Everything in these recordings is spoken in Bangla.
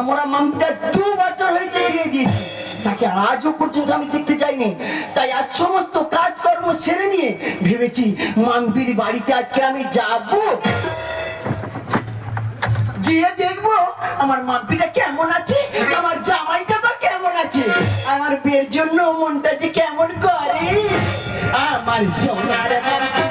আমার দু বছর হয়েছে দিয়েছি তাকে আজও পর্যন্ত আমি দেখতে যাইনি। তাই আজ সমস্ত কাজকর্ম সেরে নিয়ে ভেবেছি বাড়িতে আজকে আমি যাব। গিয়ে দেখব আমার মাম্পিটা কেমন আছে, আমার জামাইটা বা কেমন আছে, আমার বিয়ের জন্য মনটা যে কেমন করে। আমার সোনার মাম্পি।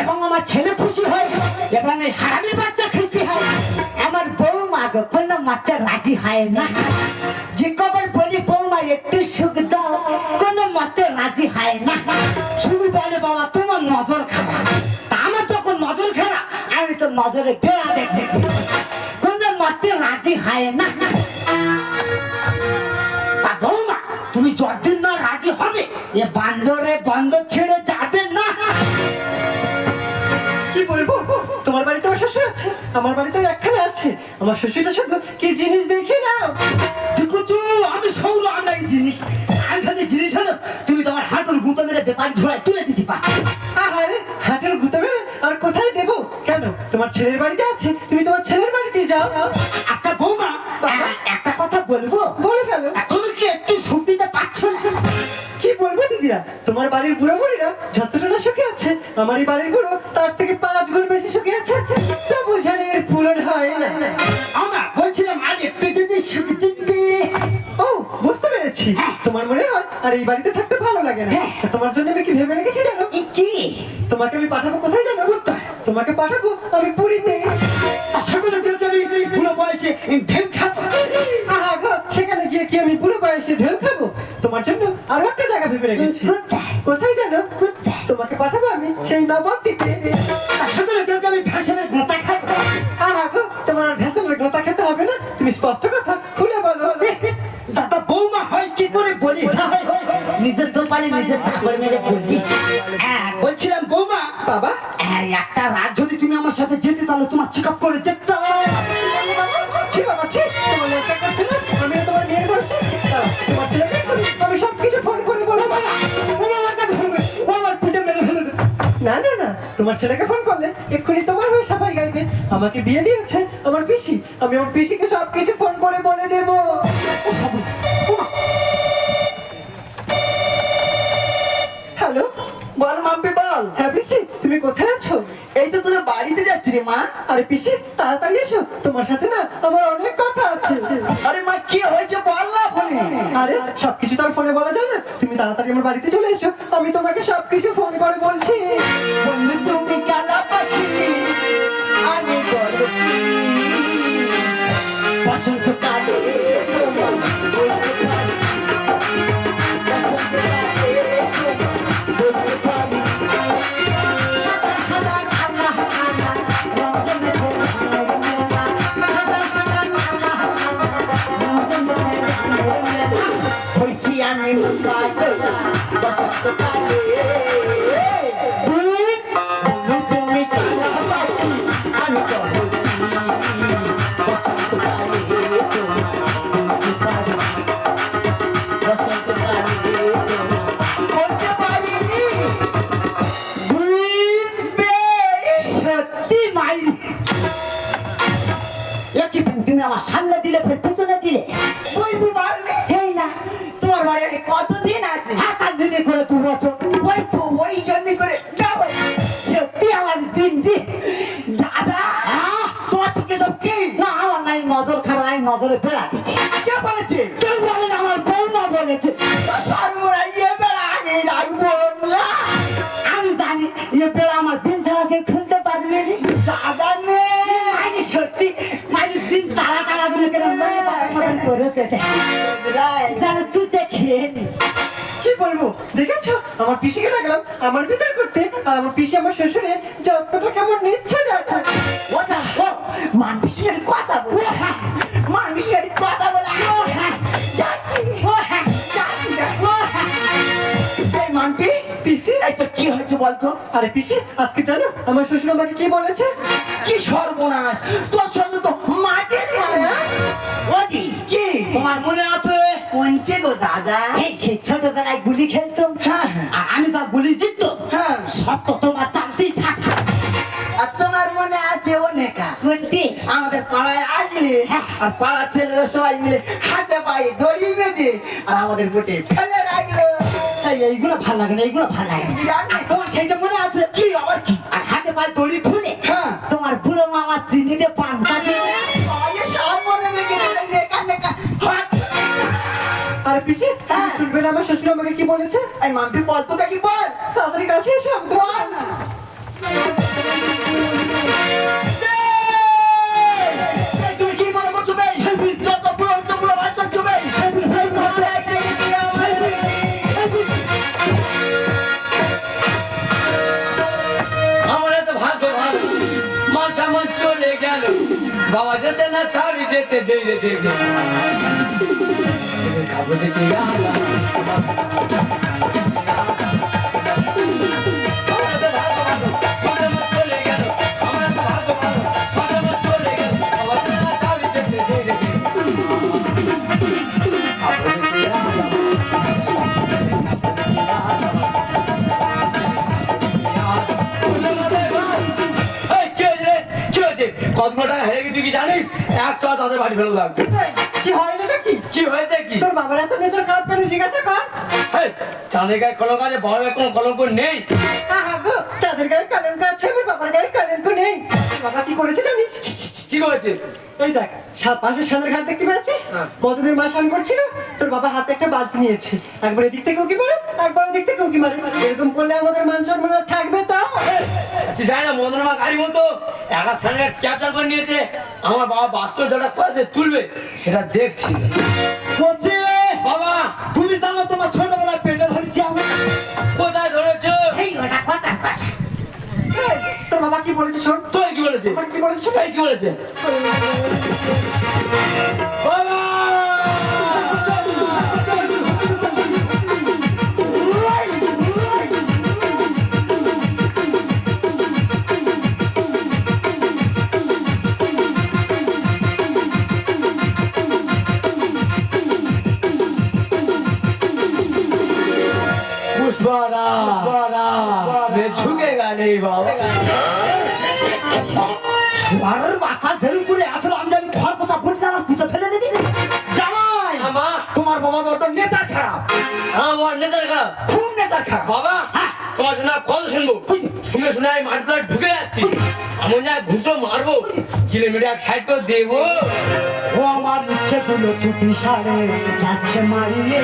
এবং আমার ছেলে খুশি হয় এবং এই হারামির বাচ্চা খুশি হয়। আমার বৌমা গো, কোনো মাত্রা রাজি হয় না। যে কবার বলি, বৌমা, একটু সুখ দাও, কোনো মতে রাজি হয় না। শুধু বলে, বাবা, তোমার নজর খারাপ। আমার তখন নজর খারাপ, আমি তো নজরে বেড়া দেখে কোনো মতে রাজি হয় না। তা বৌমা, তুমি যতদিন না রাজি হবে, এ বান্দরে বান্দর ছেড়ে যাবে। আমার বাড়িতে একখানে আছে। আমার শ্বশুরটা শুধু কি জিনিস দেখে না দেখুচু আমি সৌর আন্দাই জিনিস। আইখানে জিনিস হলো তুমি তোমার হাঁটুর গুঁতো মেরে ব্যাপারি ঝোড়ায় তুলে দিতে পারো। আরে হাতের গুঁতো মেরে আর কোথায় দেবো? কেন? তোমার ছেলের বাড়িতে আছে? তুমি তোমার ছেলের বাড়িতে যাও। আচ্ছা বৌমা একটা কথা বলব? বলে ফেলো। তুমি কি একটু সুখ দিতে পারছ না? কি বলব দিদিরা? তোমার বাড়ির বুড়ো বুড়িরা যতটা না সুখে আছে আমার এই বাড়ির বুড়ো তার থেকে পাঁচ গুণ বেশি সুখে আছে। আর এই বাড়িতে থাকতে ভালো লাগে না। তোমার জন্য আমি কি ভেবে রেখেছি জানো? কি? তোমাকে আমি পাঠাবো কোথায় জানো? তোমাকে পাঠাবো আমি পুরীতে। আশা করি বুড়ো বয়সে ঢেউ খাব। সেখানে গিয়ে কি আমি পুরো বয়সে ঢেউ খাব? তোমার জন্য আরও একটা জায়গা ভেবে রেখেছি। কোথায়? কোথায় জানো? তোমাকে পাঠাবো আমি সেই নবদ্বীপে। নিজের নিজের চাকরি মেরে বলি হ্যাঁ, বলছিলাম বৌমা। বাবা? হ্যাঁ, একটা রাত যদি তুমি আমার সাথে যেতে তাহলে তোমার চেক আপ করে দেখতে হবে। ছি বাবা ছি। তোমার লজ্জা করছে। না আমি না তোমার মেয়ের করছি তোমার ছেলেকে আমি ফোন করে বলব বৌমা, আমাকে ফোন করে, ও আমার পিঠে মেরে ফেলে না না না। তোমার ছেলেকে ফোন করলে এক্ষুনি তোমার হয়ে সাফাই গাইবে। আমাকে বিয়ে দিয়েছে আমার পিসি। আমি আমার পিসিকে সব কিছু ফোন করে বলে দেবো সবই, বৌমা, হ্যালো বল মাম্পি বল হ্যাঁ পিসি তুমি কোথায় আছো এই তো তোদের যাচ্ছি মা আরে পিসি তাড়াতাড়ি এসো। তোমার সাথে না আমার অনেক কথা আছে। আরে মা কি হয়েছে বল না ফোনে। আরে সবকিছু তো আর ফোনে বলা যায় না। তুমি তাড়াতাড়ি আমার বাড়িতে চলে এসো। আমি তোমাকে সবকিছু ফোন করে বলছি। বন্ধু তুমি কালা পাখি? আমি গর্বী খারাপ আমি বেড়া দিচ্ছি কে বলেছে? কেউ বলে না, আমার বৌমা বলেছে। সর্বরা ইয়ে বেড়া আমি রাখব না আমি জানি বেড়া আমার দিন ছাড়া কেউ খুলতে পারবে দাদা নে। সত্যি মাইনি দিন তারা তারা দিলে কেন করেছে খেয়ে নি। কি বলব? দেখেছ? আমার পিসিকে ডাকলাম আমার বিচার করতে আর আমার পিসি আমার শ্বশুরে যতটা কেমন নিচ্ছে দেখো। পিসি তো কি হয়েছে বলতো? আরে পিসি আজকে জানো আমার শ্বশুর আমাকে কি বলেছে? কি সর্বনাশ তোর সঙ্গে তো মাটির ওদি কি? তোমার মনে আছে? কোনকে গো দাদা? এই সেই ছোটবেলায় গুলি খেলতাম। হ্যাঁ, হ্যাঁ। আমি তো গুলি জিততাম। হ্যাঁ। সব তো তোমার চালতেই থাকতো আর তোমার মনে আছে অনেকা? কোনটি? আমাদের পাড়ায় আসলে আর পাড়ার ছেলেরা সবাই মিলে হাতে পায়ে দড়ি বেঁধে আর আমাদের বুটে ফেলে এইগুলো ভালো লাগে না এইগুলো ভালো লাগে না। তোমার মনে আছে? কি আবার কি? আর হাতে পায়ে দড়ি খুলে হ্যাঁ। তোমার বুড়ো মামা পান্তা দিয়ে আরে হ্যাঁ। শুনবে না আমার শ্বশুর আমাকে কি বলেছে? এই মাম্পি বল তাড়াতাড়ি কাছে এসো বল। বাবা যেতে না সারি যেতে দেবে দেবে। খাব দেখে বাড়ি লাগবে। কি হয় না নাকি? কি হয়েছে কি? তোর বাবার এত নেশার খারাপ কেন জিজ্ঞাসা কর। চাঁদের গায়ে কলঙ্ক আছে বড় গায়ে কোনো কলঙ্ক নেই। চাঁদের গায়ে কলঙ্ক আছে আমার বাবার গায়ে কলঙ্ক নেই। বাবা কি করেছে জানিস? কি করেছে? এই দেখ সাত পাশে সাদের ঘাট দেখতে পাচ্ছিস? হ্যাঁ। কতদিন মা স্নান করছিল? তোর বাবা হাতে একটা বালতি নিয়েছে। একবার এদিক থেকে উকি মারে একবার ওদিক থেকে উকি মারে এরকম করলে আমাদের মান সম্মান থাকবে তো। তুই না মদনমা গাড়ি মতো একা স্যান্ডেল ক্যাপচার করে নিয়েছে আমার বাবা বাস্তব যেটা কোয়াতে তুলবে সেটা দেখছি। বাবা! তুমি জানো তোমার ছোটবেলায় পেটে ধরেছি আমি কোথায় ধরেছো? তোর বাবা কি বলেছে শোন? তুই কি বলেছে? কি বলেছে। কি বলেছে? বাবা! নেই বাবা। মাথা ধরে করে আসলে আমি জানি ঘর কথা বলি না খুঁজে ফেলে দিবি। জামাই হ্যাঁ, তোমার বাবা বড্ড নেতা খারাপ। আমার নেতা খারাপ। খুব নেতা খারাপ। বাবা হ্যাঁ। তোমার জন্য কথা শুনব। শুনে শুনে আমি মাঠগুলো ঢুকে যাচ্ছি। এমন যা ঘুষো মারবো। কিলোমিটার সাইড করে দেবো। ও আমার ইচ্ছেগুলো চুপি সারে যাচ্ছে মারিয়ে।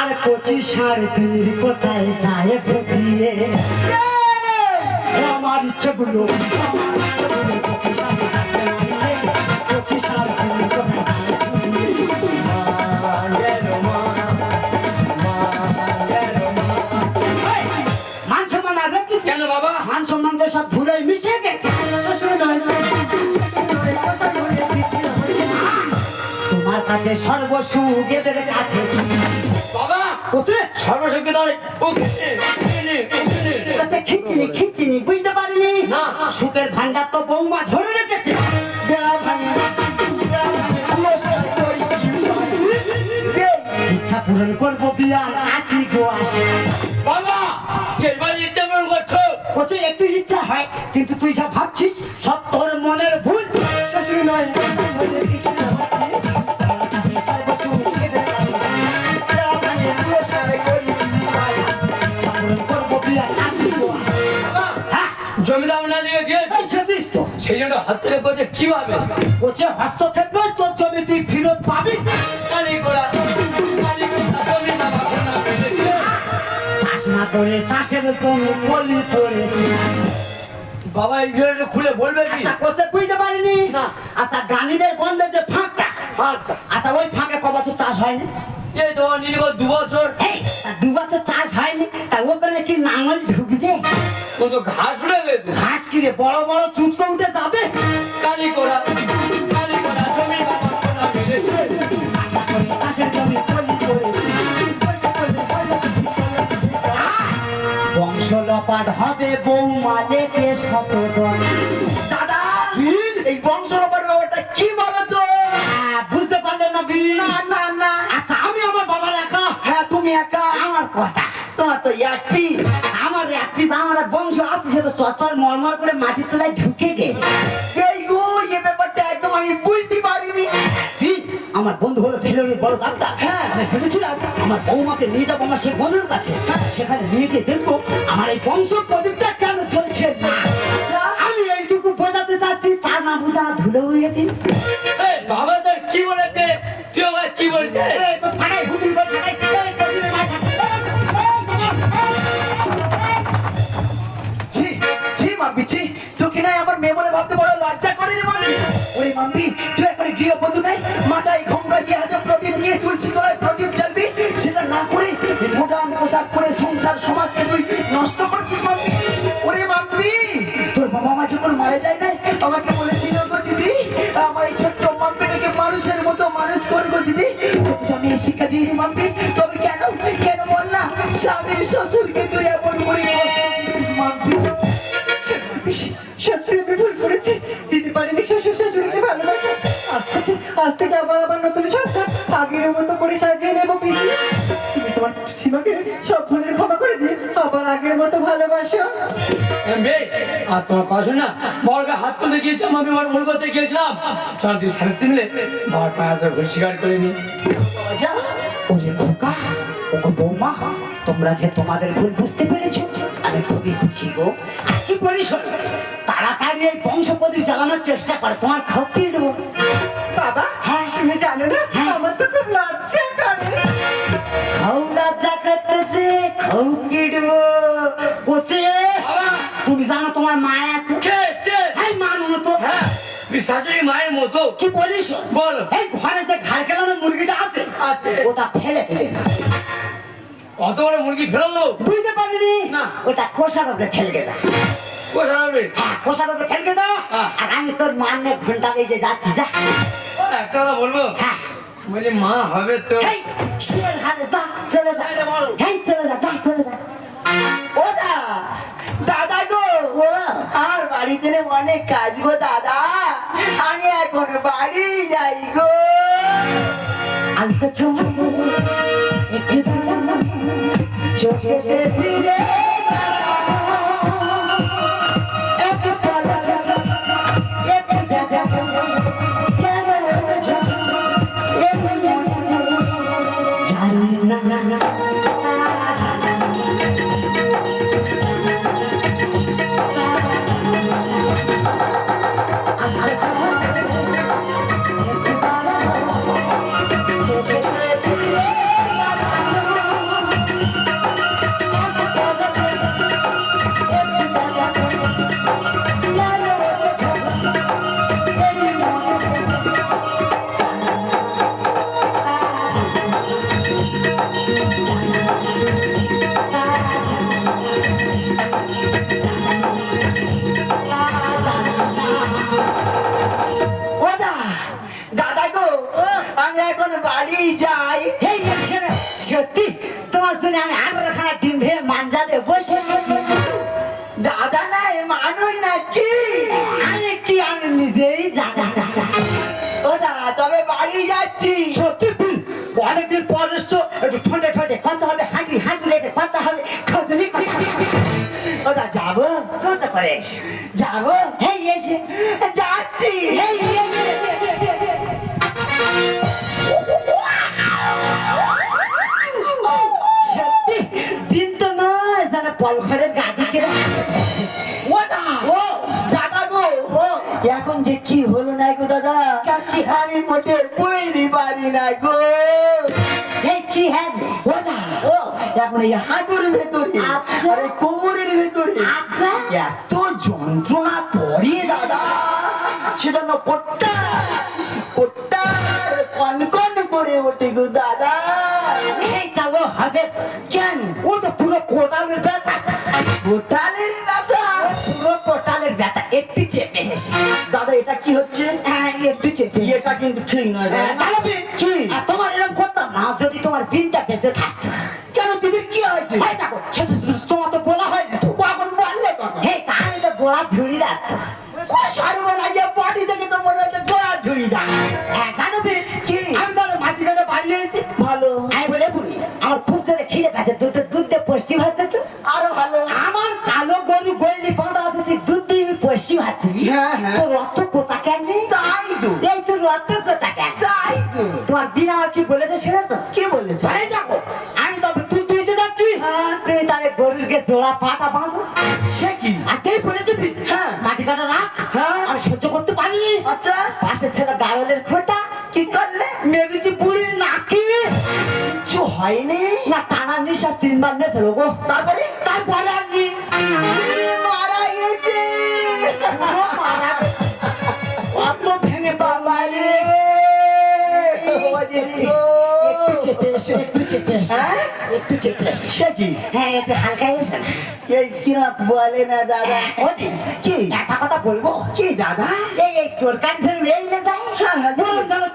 আর পঁচিশ সার বিনির কোথায় তাই দিয়ে রেখেছে কেন বাবা? মান সম্মান তো সব ভুলে মিশে গেছে। তোমার কাছে কাছে। বাবা! কোথায় সুখের ভান্ডার তো বৌমা ধরে রেখেছে? ইচ্ছা পূরণ করব বিয়ার আছি গো আসে বাবা এবার ইচ্ছা পূরণ করছ? একটু ইচ্ছা হয় কিন্তু তুই যা হাত থেকে করছে কীভাবে? কোচে হস্তক্ষেপ নয় তোর জমি তুই ফিরত পাবি। চাষ না করে চাষের জমি বলি বাবা এই খুলে বলবে কি? আচ্ছা বুঝতে পারিনি? না। আচ্ছা গানিদের বন্ধে যে ফাঁকটা ফাঁকটা। আচ্ছা ওই ফাঁকে ক বছর চাষ হয়নি? এই তোমার নির্গত দু বছর। দু বছর চাষ হয়নি তা ওখানে কি নাঙল ঢুকবে? ও তো ঘাস উঠে গেছে ঘাস কিরে বড় বড় চুচকো উঠে যাবে? কালি করা কালি করা জমি বাবা কোনা পেয়েছে আশা করি। চাষের জমি বলি করে বংশ লপাট হবে বৌমা লেকে শতদল দাদা! এই বংশ ব্যাপারটা কি বলো হ্যাঁ, বুঝতে পারলেন না না না না। আচ্ছা আমি আমার বাবার একা? হ্যাঁ তুমি একা। আমার তোমার তো একটি আমার বংশ আছে সে তো চচ্চর মরমর করে মাটির তলায় ঢুকে গেছে। এই আমি বুঝতে পারিনি? আমার বন্ধু হলো ভেলোরের বড় ডাক্তার হ্যাঁ। আমি ভেবেছিলাম আমার বৌমাকে নিয়ে যাব আমার সে বন্ধুর কাছে সেখানে নিয়ে গিয়ে দেখব আমার এই বংশ প্রদীপটা কেন চলছে না আমি এইটুকু বোঝাতে চাচ্ছি তা না বোঝা ধুলো উড়িয়ে দিন ওরে মাম্পি, তুই এখন গৃহবধূ নাই? মাথায় ঘোমরা দিয়ে হাতে প্রদীপ নিয়ে তুলসী তলায় প্রদীপ জ্বালবি। সেটা না করে মডার্ন পোশাক পরে সংসার সমাজকে তুই নষ্ট করছিস মাম্পি। ওরে মাম্পি, তোর বাবা মা যখন মারা যায় না আমাকে বলেছিল গো দিদি, আমার এই ছোট্ট মাম্পিটাকে মানুষের মতো মানুষ করব দিদি। আমি শিক্ষা দিই মাম্পি, তবে কেন? কেন বল না স্বামীর শ্বশুরকে তুই এমন করে আগের মতো ভালোবাসো। আর তোমার কথা না বড়কে হাত তুলতে গিয়েছিলাম আমি আমার ভুল করতে গিয়েছিলাম। চল তুই শাস্তি মিলে বাবার পায়ে হাত স্বীকার করে নি। ওরে ওগো বৌমা তোমরা যে তোমাদের ভুল বুঝতে পেরেছ আমি খুবই খুশি গো। কি বলি তাড়াতাড়ি এই বংশ প্রদীপ চালানোর চেষ্টা করে তোমার খাওয়াতে দেবো বাবা হ্যাঁ। তুমি জানো না হ্যাঁ। আমার তো খুব লজ্জা করে। খাওয়া করতেছে খাও কিডবো তুমি জানো তোমার মায় আছে? মতো হ্যাঁ মায়ের মতো। কি বলিস? বল। এই ঘরে যে ঘাড় কেলানো মুরগিটা আছে আছে। ওটা ফেলে দিয়েছে অত বড় মুরগি ফেরত বুঝতে পারিনি না। ওটা কোষার উপরে ফেলে গেছে কোথায় হবে হ্যাঁ কোষার উপরে ফেলে দাও হ্যাঁ। আর আমি তোর মান্নে ঘণ্টা বেজে যাচ্ছি যা। একটা কথা বলব? হ্যাঁ। বলি মা হবে তো। হাতে যা চলে যা। চলে যা চলে যা। আর বাড়িতে অনেক কাজ গো দাদা। আমি এখন বাড়ি যাই গো। চোখে ফিরে ডিম বসে দাদা নাই মানুষ না কি আমি কি আমি নিজেই না। ও দাদা তবে বাড়ি যাচ্ছি। সত্যি অনেকদিন পর এসছো। একটু ঠোঁটে ঠোঁটে কথা হবে হাঁটি হাঁটি লেগে কথা হবে হবে। ওটা যাব। সোজা করে এসে। যাব? হেই এসে। এখন এই হাঁটুর ভেতরে আচ্ছা। আরে কোমরের ভেতরে আচ্ছা। এত যন্ত্রণা করে দাদা সেজন্য কোট্টা কোট্টা কনকন করে ওঠে গো দাদা। তাও হবে কেন? ও তো পুরো কোটালের ব্যথা। কোটালের দাদা পুরো কোটালের ব্যথা একটু চেপে এসে দাদা এটা কি হচ্ছে? হ্যাঁ একটু চেপে এটা কিন্তু ঠিক নয়। দাদা। তোমার পিনটা বেঁচে থাকতো কেন দিদির কি হয়েছে? দেখো তোমার তো বলা হয় তো। কখন বললে এই তাহলে তো গোড়া ঝুড়ি রাখতো সারু বডি থেকে তো মনে হচ্ছে গোড়া ঝুড়ি দা কি? আমি তাহলে মাটি কাটা বাড়ি হয়েছি ভালো। আমি বলে বুড়ি আমার খুব জোরে খিদে পেয়েছে। দুটো দুধ দিয়ে পশ্চিম ভাত দিত আরও ভালো। আমার কালো গরু গরলি বাঁধা আছে তুই দুধ দিয়ে পশ্চিম ভাত দিবি। হ্যাঁ, হ্যাঁ। রক্ত কোথা কেন তাই তো। এই তোর রক্ত কোথা কেন? তো তোমার বিনা কি বলেছে সেটা তো কি বলেছে? এই দেখো আমি তবে দুধ দিতে যাচ্ছি। হ্যাঁ। তুমি তাহলে গরুকে জোড়া পাটা বাঁধো। সে কি? আর তুই বলে দিবি? হ্যাঁ। মাটি কাটা রাখ। হ্যাঁ। আমি সহ্য করতে পারিনি। আচ্ছা। পাশে ছিল গাড়লের খোটা। কি করলে? মেরেছি বুড়ির নাকি? কিছু হয়নি। না টানা নিশা তিনবার নেছিল গো তারপরে? তারপরে আর হ্যাঁ? একটু চেপে এসো সে কি? হ্যাঁ একটু হালকা এসো এই কিনা বলে না দাদা? ওদি কি? একটা কথা বলব? কি দাদা? এই এই তোর কাছে ধরে যায় হ্যাঁ, হ্যাঁ,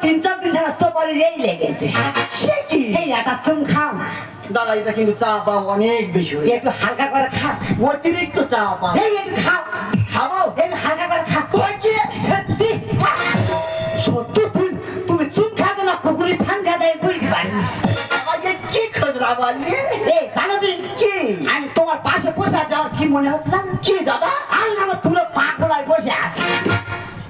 তিন চার দিন ধরে সোপারি রেল লেগেছে সে কি? এই একটা চুম খাও না। দাদা এটা কিন্তু চা পাও অনেক বেশি একটু হালকা করে খাও অতিরিক্ত চা পাও। এই একটু খাও। খাব? একটু হালকা করে খাও সত্যি? সত্যি? তুমি চুপ খাবে না? পুকুরি ফান খাতে বুঝতে আগে কি এই জানবি কি? আমি তোমার পাশে বসে আছি আমার কি মনে হচ্ছে? কি দাদা? আমি আমার পুরো পাগলায় বসে আছি।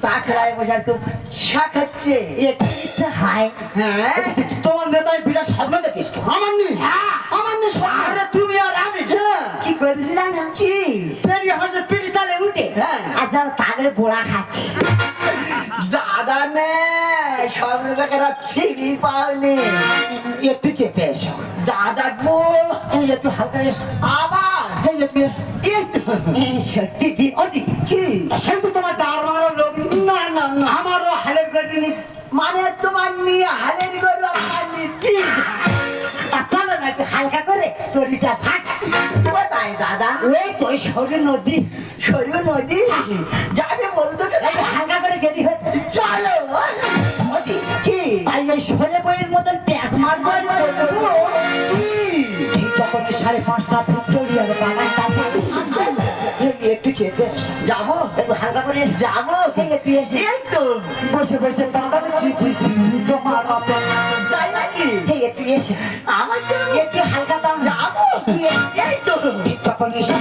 তাকড়ায় বসে খুব শাক হচ্ছে। একটু হয়। হ্যাঁ? তোমার নেতায় বিরাট স্বপ্ন দেখিস তো। আমার নেই হ্যাঁ। আমার নেই। আরে তুমি আর আমি। হ্যাঁ। কি করেছি জানো? কি? পেরিয়ে হসে পিঠি চালে উঠে। হ্যাঁ। আর যেন তাদের খাচ্ছে। দাদা নে। পাওনি একটু চেপে এসো। একটু হালকা এসো। আবার? সত্যি দিন কি? সে তো তোমার লোক। না না না। আমারও হালের মানে তোমার নিয়ে হালের গরু আমার নিয়ে পিস চলো না একটু হালকা করে তরিটা ভাসা। কোথায় দাদা? ওই তো সরু নদী। সরু নদী? বইয়ের মতন প্যাঁচ মারবো যখন সাড়ে পাঁচটা ভিক্টোরিয়ার বাগান এই একটু চেপে যাব। একটু হালকা করে যাব। একটু এসে তো। বসে বসে চিঠি তোমার অপেক্ষা তাই নাকি? একটু এসে আমার একটু হালকা দাম যাব। এই তো। ঠিক তখন এসে